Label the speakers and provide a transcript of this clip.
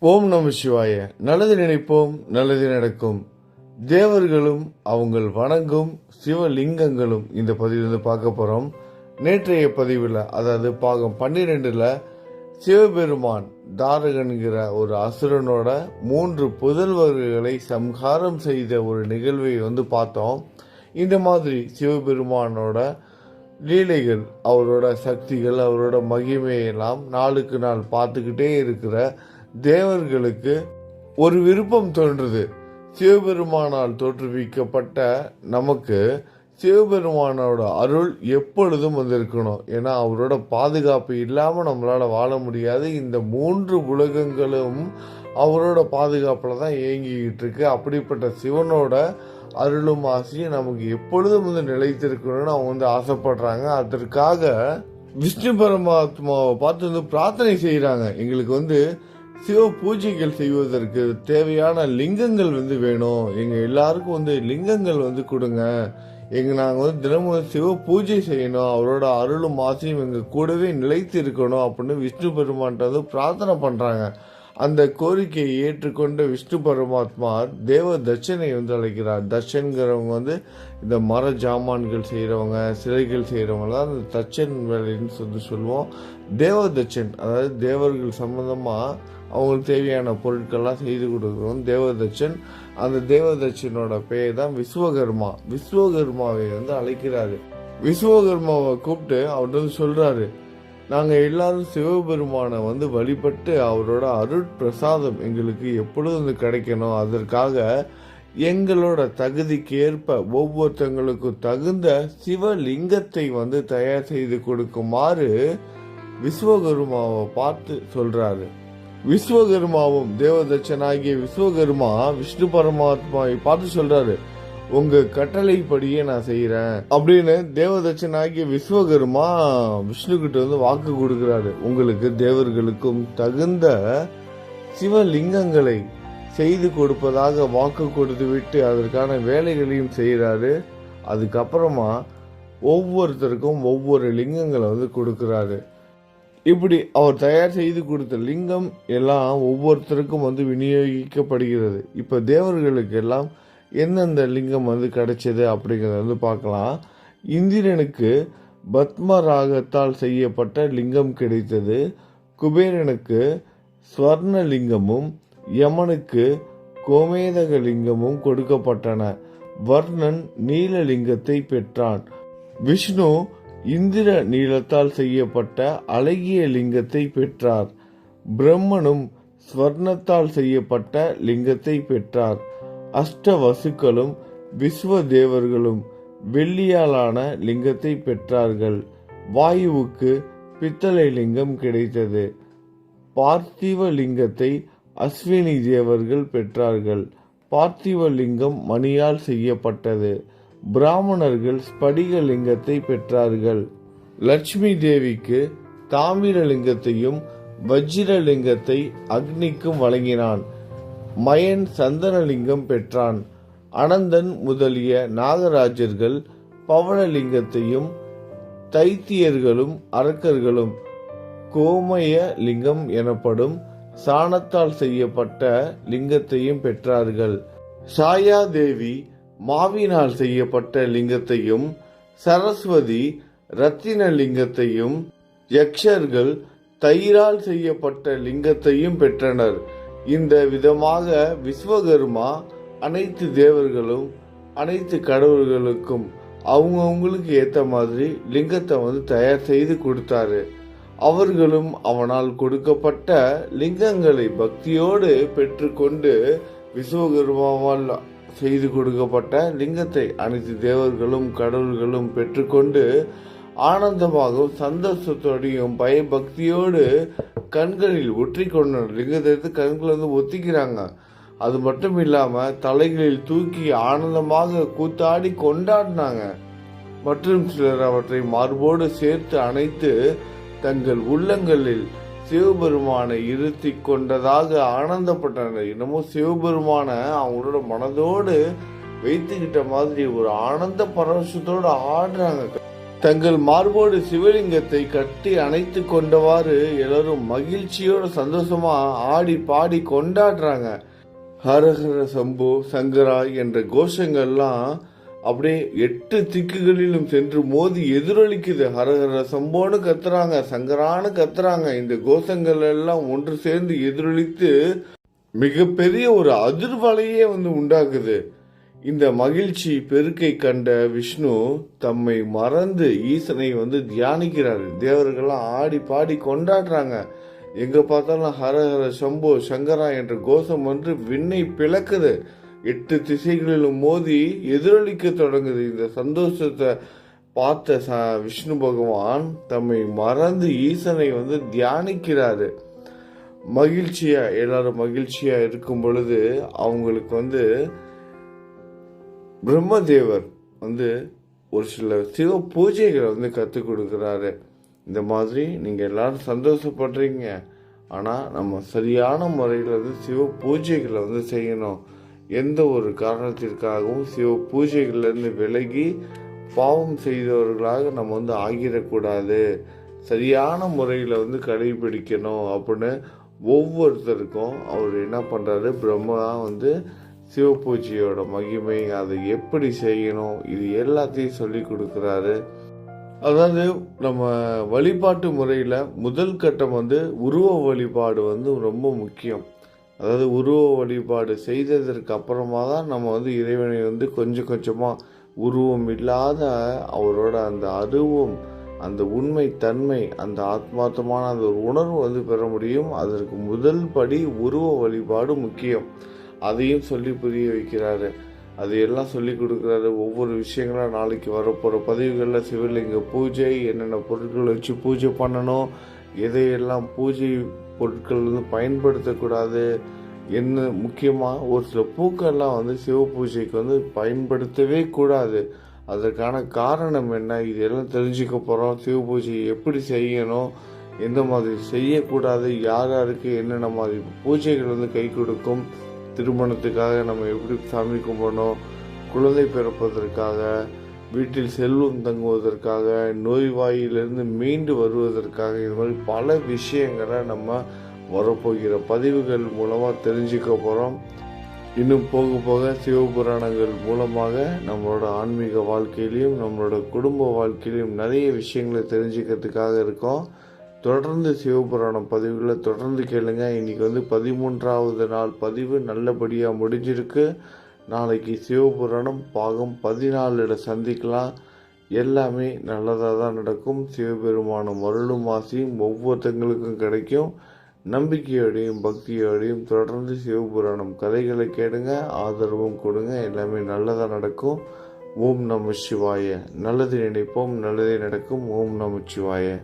Speaker 1: ஓம் நம சிவாய. நல்லது நினைப்போம் நல்லது நடக்கும். தேவர்களும் அவங்கள் வணங்கும் சிவலிங்கங்களும் இந்த பதிவிலிருந்து பார்க்க போறோம். நேற்றைய பதிவில் அதாவது பாகம் பன்னிரெண்டுல சிவபெருமான் தாரகன்கிற ஒரு அசுரனோட மூன்று புதல்வர்களை சம்ஹாரம் செய்த ஒரு நிகழ்வை வந்து பார்த்தோம். இந்த மாதிரி சிவபெருமானோட லீலைகள் அவரோட சக்திகள் அவரோட மகிமையெல்லாம் நாளுக்கு நாள் பார்த்துக்கிட்டே இருக்கிற தேவர்களுக்கு ஒரு விருப்பம் தோன்றுது. சிவபெருமானால் தோற்றுவிக்கப்பட்ட நமக்கு சிவபெருமானோட அருள் எப்பொழுதும் வந்திருக்கணும். ஏன்னா அவரோட பாதுகாப்பு இல்லாமல் நம்மளால் வாழ முடியாது. இந்த மூன்று உலகங்களும் அவரோட பாதுகாப்பில் தான் இயங்கிக்கிட்டு இருக்கு. அப்படிப்பட்ட சிவனோட அருளும் ஆசையும் நமக்கு எப்பொழுதும் வந்து நிலைத்திருக்கணும்னு அவங்க வந்து ஆசைப்படுறாங்க. அதற்காக விஷ்ணு பரமாத்மாவை பார்த்து வந்து பிரார்த்தனை செய்கிறாங்க எங்களுக்கு வந்து சிவ பூஜைகள் செய்வதற்கு தேவையான லிங்கங்கள் வந்து வேணும். எங்க எல்லாருக்கும் வந்து லிங்கங்கள் வந்து கொடுங்க. எங்க நாங்க வந்து தினமும் சிவ பூஜை செய்யணும். அவரோட அருளும் ஆசையும் எங்க கூடவே நிலைத்து இருக்கணும் அப்படின்னு விஷ்ணு பெருமான்ட்ட வந்து பிரார்த்தனை பண்றாங்க. அந்த கோரிக்கையை ஏற்றுக்கொண்ட விஷ்ணு பரமாத்மா தேவ தட்சனை வந்து அழைக்கிறார். தட்சன்கிறவங்க வந்து இந்த மர ஜாமான்கள் செய்கிறவங்க சிலைகள் செய்கிறவங்க தான் அந்த தட்சன் வேலைன்னு சொல்லி சொல்லுவோம். தேவ தட்சன் அதாவது தேவர்கள் சம்மந்தமாக அவங்களுக்கு தேவையான பொருட்கள்லாம் செய்து கொடுக்குறோம் தேவதட்சன் அந்த தேவதட்சனோட பெயர் தான் விஸ்வகர்மா. விஸ்வகர்மாவை வந்து அழைக்கிறாரு. விஸ்வகர்மாவை கூப்பிட்டு அவர் வந்து சொல்றாரு நாங்கள் எல்லாரும் சிவபெருமானை வந்து வழிபட்டு அவரோட அருட்பிரசாதம் எங்களுக்கு எப்பொழுதும் வந்து கிடைக்கணும்? அதற்காக எங்களோட தகுதிக்கு ஏற்ப ஒவ்வொருத்தங்களுக்கும் தகுந்த சிவலிங்கத்தை வந்து தயார் செய்து கொடுக்குமாறு விஸ்வகர்மாவை பார்த்து சொல்றாரு. விஸ்வகர்மாவும் தேவதச்சனாகிய விஸ்வகர்மா விஷ்ணு பரமாத்மாவை பார்த்து சொல்றாரு உங்க கட்டளைப்படியே நான் செய்யறேன் அப்படின்னு தேவதச்சனாகிய விஸ்வகர்மா விஷ்ணு கிட்ட வந்து வாக்கு கொடுக்கிறாரு. உங்களுக்கு தேவர்களுக்கும் தகுந்த சிவலிங்கங்களை செய்து கொடுப்பதாக வாக்கு கொடுத்து விட்டு அதற்கான வேலைகளையும் செய்கிறாரு அதுக்கப்புறமா ஒவ்வொருத்தருக்கும் ஒவ்வொரு லிங்கங்களை வந்து கொடுக்கறாரு. இப்படி அவர் தயார் செய்து கொடுத்த லிங்கம் எல்லாம் ஒவ்வொருத்தருக்கும் வந்து விநியோகிக்கப்படுகிறது. இப்போ தேவர்களுக்கு எல்லாம் எந்தெந்த லிங்கம் வந்து கிடைச்சது அப்படிங்கிறத வந்து பார்க்கலாம். இந்திரனுக்கு பத்ம ராகத்தால் செய்யப்பட்ட லிங்கம் கிடைத்தது. குபேரனுக்கு ஸ்வர்ண லிங்கமும் யமனுக்கு கோமேதக லிங்கமும் கொடுக்கப்பட்டன. வர்ணன் நீலலிங்கத்தை பெற்றான். விஷ்ணு இந்திர நீளத்தால் செய்யப்பட்ட அழகிய லிங்கத்தை பெற்றார். பிரம்மனும் ஸ்வர்ணத்தால் செய்யப்பட்ட லிங்கத்தை பெற்றார். அஷ்ட வசுக்களும் விஸ்வ தேவர்களும் வெள்ளியாலான லிங்கத்தை பெற்றார்கள். வாயுவுக்கு பித்தளை லிங்கம் கிடைத்தது. பார்த்திவ லிங்கத்தை அஸ்வினி தேவர்கள் பெற்றார்கள். பார்த்திவ லிங்கம் மணியால் செய்யப்பட்டது. பிராமணர்கள் ஸ்படிக லிங்கத்தை பெற்றார்கள். லட்சுமி தேவிக்கு தாமிரலிங்கத்தையும் வஜ்ரலிங்கத்தை அக்னிக்கும் வழங்கினான். மயன் சந்தனலிங்கம் பெற்றான். அனந்தன் முதலிய நாகராஜர்கள் பவனலிங்கத்தையும் தைத்தியர்களும் அரக்கர்களும் கோமய லிங்கம் எனப்படும் சாணத்தால் செய்யப்பட்ட லிங்கத்தையும் பெற்றார்கள். சாயா தேவி மாவினால் செய்யப்பட்ட லிங்கத்தையும் சரஸ்வதி ரத்தின லிங்கத்தையும் யக்ஷர்கள் தயிரால் செய்யப்பட்ட லிங்கத்தையும் பெற்றனர். இந்த விதமாக விஸ்வகர்மா அனைத்து தேவர்களும் அனைத்து கடவுள்களுக்கும் அவங்கவுங்களுக்கு ஏற்ற மாதிரி லிங்கத்தை வந்து தயார் செய்து கொடுத்தாரு. அவர்களும் அவனால் கொடுக்கப்பட்ட லிங்கங்களை பக்தியோடு பெற்றுக்கொண்டு விஸ்வகர்மாவால் செய்து கொடுக்கப்பட்ட லிங்கத்தை அனைத்து தேவர்களும் கடவுள்களும் பெற்றுக்கொண்டு ஆனந்தமாகவும் சந்தோஷத்தோடையும் பயபக்தியோடு கண்களில் ஒற்றி கொண்டனர் லிங்கத்தை எடுத்து கண்களை வந்து ஒத்திக்கிறாங்க. அது மட்டும் இல்லாமல் தலைகளில் தூக்கி ஆனந்தமாக கூத்தாடி கொண்டாடினாங்க. மற்றும் சிலர் அவற்றை மார்போடு சேர்த்து அணைத்து தங்கள் உள்ளங்களில் சிவபெருமானை இருத்தி கொண்டதாக ஆனந்தப்பட்டனர். இன்னமும் சிவபெருமானை அவங்களோட மனதோடு வைத்துக்கிட்ட மாதிரி ஒரு ஆனந்த பரவசத்தோடு ஆடுறாங்க. தங்கள் மார்போடு சிவலிங்கத்தை கட்டி அணைத்து கொண்டவாறு எல்லாரும் மகிழ்ச்சியோட சந்தோஷமா ஆடி பாடி கொண்டாடுறாங்க. ஹரஹர சம்பு சங்கரா என்ற கோஷங்கள்லாம் அப்படியே எட்டு திக்குகளிலும் சென்று மோதி எதிரொலிக்குது. ஹரஹர சம்போன்னு கத்துறாங்க சங்கரான்னு கத்துறாங்க. இந்த கோஷங்கள் எல்லாம் ஒன்று சேர்ந்து எதிரொலித்து மிகப்பெரிய ஒரு அதிர்வலையே வந்து உண்டாக்குது. இந்த மகிழ்ச்சி பெருக்கை கண்ட விஷ்ணு தம்மை மறந்து ஈசனை வந்து தியானிக்கிறார். தேவர்கள்லாம் ஆடி பாடி கொண்டாடுறாங்க. எங்க பார்த்தாலும் ஹரஹர சம்போ சங்கரா என்ற கோஷம் வந்து விண்ணை பிளக்குது. எட்டு திசைகளிலும் மோதி எதிரொலிக்க தொடங்குது. இந்த சந்தோஷத்தை பார்த்த ச விஷ்ணு பகவான் தம்மை மறந்து ஈசனை வந்து தியானிக்கிறாரு. மகிழ்ச்சியா எல்லாரும் மகிழ்ச்சியா இருக்கும் பொழுது அவங்களுக்கு வந்து பிரம்மதேவர் வந்து ஒரு சில சிவ பூஜைகளை வந்து கற்றுக் கொடுக்குறாரு. இந்த மாதிரி நீங்கள் எல்லாரும் சந்தோஷப்படுறீங்க. ஆனால் நம்ம சரியான முறையில் வந்து சிவ பூஜைகளை வந்து செய்யணும். எந்த ஒரு காரணத்திற்காகவும் சிவ பூஜைகள்லேருந்து விலகி பாவம் செய்தவர்களாக நம்ம வந்து ஆகிடக்கூடாது. சரியான முறையில் வந்து கடைபிடிக்கணும் அப்படின்னு ஒவ்வொருத்தருக்கும் அவர் என்ன பண்ணுறாரு பிரம்மா வந்து சிவ பூஜையோட மகிமை அதை எப்படி செய்யணும்? இது எல்லாத்தையும் சொல்லி கொடுக்குறாரு. அதாவது நம்ம வழிபாட்டு முறையில் முதல் கட்டம் வந்து உருவ வழிபாடு வந்து ரொம்ப முக்கியம். அதாவது உருவ வழிபாடு செய்ததற்கு அப்புறமா தான் நம்ம வந்து இறைவனை வந்து கொஞ்சம் கொஞ்சமாக உருவம் இல்லாத அவரோட அந்த அருவம் அந்த உண்மை தன்மை அந்த ஆத்மார்த்தமான அந்த ஒரு உணர்வு வந்து பெற முடியும். அதற்கு முதல் படி உருவ வழிபாடு முக்கியம். அதையும் சொல்லி புரிய வைக்கிறாரு. அதையெல்லாம் சொல்லி கொடுக்குறாரு. ஒவ்வொரு விஷயங்களும் நாளைக்கு வரப்போகிற பதிவுகளில் சிவலிங்க பூஜை என்னென்ன பொருட்கள் வச்சு பூஜை பண்ணணும் எதையெல்லாம் பூஜை பொருட்கள் வந்து பயன்படுத்தக்கூடாது என்ன முக்கியமாக ஒரு சில பூக்கள்லாம் வந்து சிவ பூஜைக்கு வந்து பயன்படுத்தவே கூடாது. அதற்கான காரணம் என்ன? இதெல்லாம் தெரிஞ்சுக்க போகிறோம் சிவ பூஜையை எப்படி செய்யணும்? எந்த மாதிரி செய்யக்கூடாது? யார் யாருக்கு என்னென்ன மாதிரி பூஜைகள் வந்து கை கொடுக்கும்? திருமணத்துக்காக நம்ம எப்படி சாமி கும்பிடணும்? குழந்தை பிறப்பதற்காக வீட்டில் செல்வம் தங்குவதற்காக நோய்வாயிலிருந்து மீண்டு வருவதற்காக இது மாதிரி பல விஷயங்களை நம்ம வரப்போகிற பதிவுகள் மூலமாக தெரிஞ்சுக்க போகிறோம் இன்னும் போக போக சிவபுராணங்கள் மூலமாக நம்மளோட ஆன்மீக வாழ்க்கையிலையும் நம்மளோட குடும்ப வாழ்க்கையிலையும் நிறைய விஷயங்களை தெரிஞ்சுக்கிறதுக்காக இருக்கோம். தொடர்ந்து சிவபுராணம் பதிவுகளை தொடர்ந்து கேளுங்க. இன்னைக்கு வந்து பதிமூன்றாவது நாள் பதிவு. நல்லபடியாக முடிஞ்சிருக்கு. நாளைக்கு சிவபுராணம் பாகம் பதினாலில் சந்திக்கலாம். எல்லாமே நல்லதாக தான் நடக்கும். சிவபெருமானும் அருளும் ஆசையும் ஒவ்வொருத்தங்களுக்கும் கிடைக்கும். நம்பிக்கையோடையும் பக்தியோடையும் தொடர்ந்து சிவபுராணம் கதைகளை கேடுங்க ஆதரவும் கொடுங்க. எல்லாமே நல்லதாக நடக்கும். ஓம் நம சிவாய. நல்லது நினைப்போம் நல்லதே நடக்கும். ஓம் நம சிவாய.